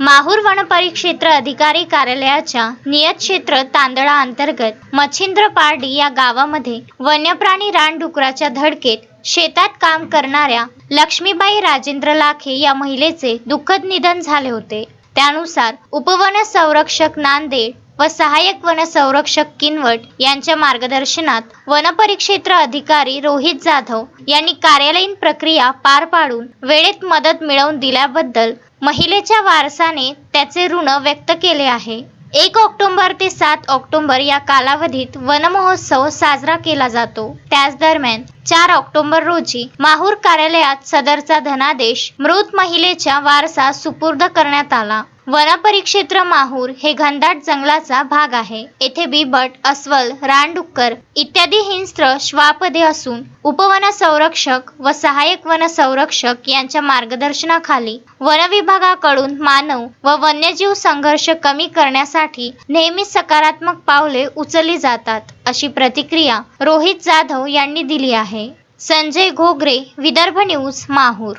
माहूर वनपरिक्षेत्र अधिकारी कार्यालयाच्या नियत क्षेत्र तांदळा अंतर्गत मच्छिंद्र पारडी या गावामध्ये वन्यप्राणी रानडुकराच्या धडकेत शेतात काम करणाऱ्या लक्ष्मीबाई राजेंद्र लाखे या महिलेचे दुःखद निधन झाले होते. त्यानुसार उपवन संरक्षक नांदेड व सहाय्यक वन संरक्षक किनवट यांच्या मार्गदर्शनात वनपरिक्षेत्र अधिकारी रोहित जाधव यांनी कार्यालयीन प्रक्रिया पार पाडून वेळेत मदत मिळवून दिल्याबद्दल महिलेच्या वारसाने त्याचे ऋण व्यक्त केले आहे. एक ऑक्टोबर ते सात ऑक्टोबर या कालावधीत वनमहोत्सव साजरा केला जातो. त्याच दरम्यान चार ऑक्टोबर रोजी माहूर कार्यालयात सदरचा धनादेश मृत महिलेच्या वारसा सुपूर्द करण्यात आला. वनपरिक्षेत्र माहूर हे घनदाट जंगलाचा भाग आहे. येथे बिबट अस्वल रानडुक्कर इत्यादी हिंस्त्र श्वापदे असून उपवन संरक्षक व सहाय्यक वन संरक्षक यांच्या मार्गदर्शनाखाली वन विभागाकडून मानव व वन्यजीव संघर्ष कमी करण्यासाठी नेहमी सकारात्मक पावले उचलली जातात अशी प्रतिक्रिया रोहित जाधव यांनी दिली आहे. संजय घोगरे विदर्भ न्यूज माहूर.